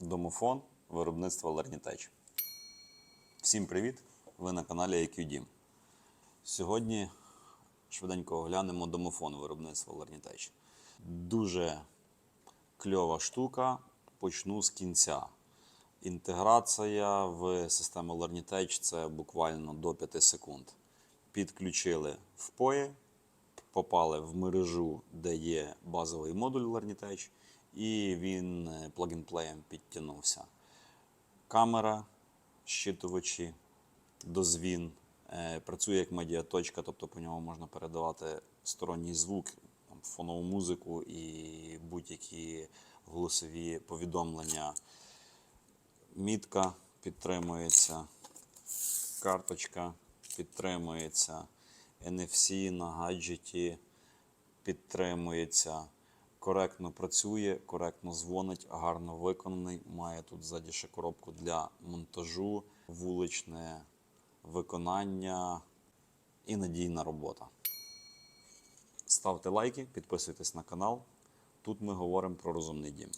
Домофон виробництва Лернітеч. Всім привіт! Ви на каналі IQ Сьогодні швиденько оглянемо домофон виробництва Лернітеч. Дуже кльова штука. Почну з кінця. Інтеграція в систему Lernitech це буквально до 5 секунд. Підключили в POE, попали в мережу, де є базовий модуль Lernitech, і він е, підтягнувся. Камера, щитувачі, дозвін, е, працює як медіаточка, тобто по ньому можна передавати сторонній звук, фонову музику і будь-які голосові повідомлення. Мітка підтримується, карточка підтримується, NFC на гаджеті підтримується, коректно працює, коректно дзвонить, гарно виконаний. Має тут ззаді ще коробку для монтажу, вуличне виконання і надійна робота. Ставте лайки, підписуйтесь на канал. Тут ми говоримо про розумний дім.